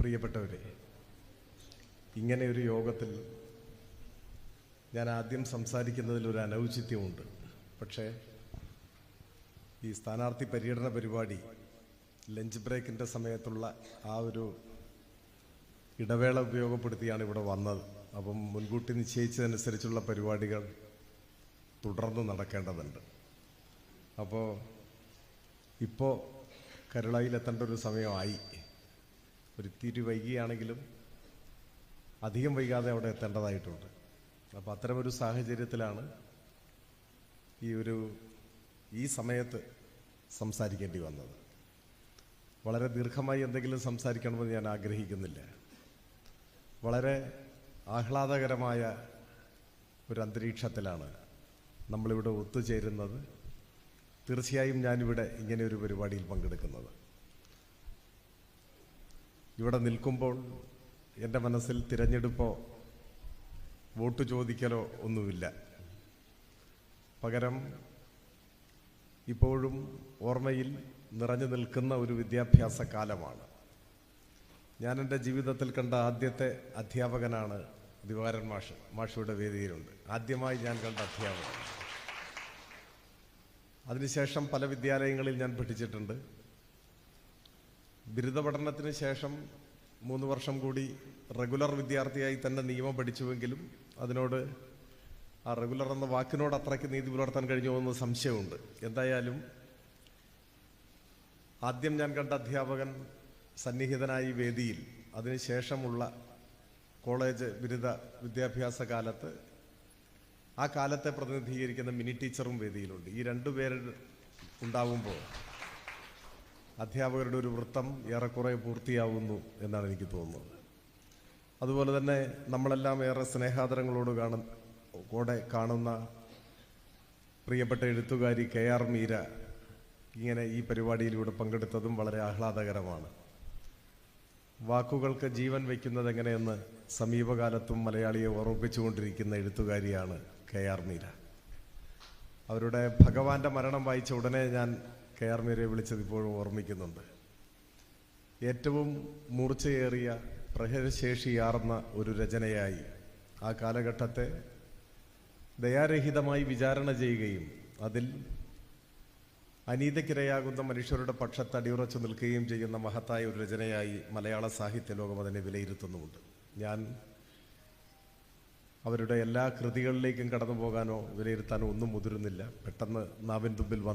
പ്രിയപ്പെട്ടവരെ ഇങ്ങനെ ഒരു യോഗത്തിൽ ഞാൻ ആദ്യം സംസാരിക്കുന്നതിൽ ഒരു അനൗചിത്യമുണ്ട്. പക്ഷേ ഈ സ്ഥാനാർത്ഥി പര്യടന പരിപാടി ലഞ്ച് ബ്രേക്കിന്റെ സമയത്തുള്ള ആ ഒരു ഇടവേള ഉപയോഗപ്പെടുത്തിയാണ് ഇവിടെ വന്നത്. അപ്പം മുൻകൂട്ടി നിശ്ചയിച്ചതനുസരിച്ചുള്ള പരിപാടികൾ തുടർന്ന് നടക്കേണ്ടതുണ്ട്. അപ്പോൾ ഇപ്പോൾ കരുളായിലെത്തേണ്ട ഒരു സമയമായി. ഒരിത്തിരി വൈകിയാണെങ്കിലും അധികം വൈകാതെ അവിടെ എത്തേണ്ടതായിട്ടുണ്ട്. അപ്പോൾ അത്തരമൊരു സാഹചര്യത്തിലാണ് ഈ ഒരു ഈ സമയത്ത് സംസാരിക്കേണ്ടി വന്നത്. വളരെ ദീർഘമായി എന്തെങ്കിലും സംസാരിക്കണമെന്ന് ഞാൻ ആഗ്രഹിക്കുന്നില്ല. വളരെ ആഹ്ലാദകരമായ ഒരു അന്തരീക്ഷത്തിലാണ് നമ്മളിവിടെ ഒത്തുചേരുന്നത്. തീർച്ചയായും ഞാനിവിടെ ഇങ്ങനെ ഒരു പരിപാടിയിൽ പങ്കെടുക്കുന്നത്. ഇവിടെ നിൽക്കുമ്പോൾ എന്റെ മനസ്സിൽ തിരഞ്ഞെടുപ്പോ വോട്ട് ചോദിക്കലോ ഒന്നുമില്ല. പകരം ഇപ്പോഴും ഓർമ്മയിൽ നിറഞ്ഞു നിൽക്കുന്ന ഒരു വിദ്യാഭ്യാസ കാലമാണ്. ഞാൻ എന്റെ ജീവിതത്തിൽ കണ്ട ആദ്യത്തെ അധ്യാപകനാണ് ദിവാരൻ മാഷ് മാഷയുടെ വേദിയിലുണ്ട്. ആദ്യമായി ഞാൻ കണ്ട അധ്യാപകൻ. അതിനുശേഷം പല വിദ്യാലയങ്ങളിൽ ഞാൻ പഠിച്ചിട്ടുണ്ട്. ബിരുദ പഠനത്തിന് ശേഷം മൂന്ന് വർഷം കൂടി റെഗുലർ വിദ്യാർത്ഥിയായി തന്നെ നിയമം പഠിച്ചുവെങ്കിലും അതിനോട് ആ റെഗുലർ എന്ന വാക്കിനോട് അത്രയ്ക്ക് നീതി പുലർത്താൻ കഴിഞ്ഞു എന്ന് സംശയമുണ്ട്. എന്തായാലും ആദ്യം ഞാൻ കണ്ട അധ്യാപകൻ സന്നിഹിതനായി വേദിയിൽ അതിനുശേഷമുള്ള കോളേജ് ബിരുദ വിദ്യാഭ്യാസ കാലത്ത് ആ കാലത്തെ പ്രതിനിധീകരിക്കുന്ന മിനി ടീച്ചറും വേദിയിലുണ്ട്. ഈ രണ്ടുപേർ ഉണ്ടാവുമ്പോൾ അധ്യാപകരുടെ ഒരു വൃത്തം ഏറെക്കുറെ പൂർത്തിയാവുന്നു എന്നാണ് എനിക്ക് തോന്നുന്നത്. അതുപോലെ തന്നെ നമ്മളെല്ലാം ഏറെ സ്നേഹാദരങ്ങളോട് കാണ കൂടെ കാണുന്ന പ്രിയപ്പെട്ട എഴുത്തുകാരി കെ ആർ മീര ഇങ്ങനെ ഈ പരിപാടിയിലൂടെ പങ്കെടുത്തതും വളരെ ആഹ്ലാദകരമാണ്. വാക്കുകൾക്ക് ജീവൻ വയ്ക്കുന്നത് എങ്ങനെയെന്ന് സമീപകാലത്തും മലയാളിയെ ഓർമ്മിപ്പിച്ചുകൊണ്ടിരിക്കുന്ന എഴുത്തുകാരിയാണ് കെ ആർ മീര. അവരുടെ ഭഗവാന്റെ മരണം വായിച്ച ഉടനെ ഞാൻ കെ ആർ മീരയെ വിളിച്ചത് ഇപ്പോഴും ഓർമ്മിക്കുന്നുണ്ട്. ഏറ്റവും മൂർച്ചയേറിയ പ്രഹരശേഷിയാർന്ന ഒരു രചനയായി ആ കാലഘട്ടത്തെ ദയാരഹിതമായി വിചാരണ ചെയ്യുകയും അതിൽ അനീതിക്കിരയാകുന്ന മനുഷ്യരുടെ പക്ഷത്ത് അടിയുറച്ചു നിൽക്കുകയും ചെയ്യുന്ന മഹത്തായ ഒരു രചനയായി മലയാള സാഹിത്യ ലോകം അതിനെ വിലയിരുത്തുന്നുമുണ്ട്. ഞാൻ അവരുടെ എല്ലാ കൃതികളിലേക്കും കടന്നു പോകാനോ വിലയിരുത്താനോ ഒന്നും മുതിരുന്നില്ല. പെട്ടെന്ന് നാവിൻ തുമ്പിൽ വന്ന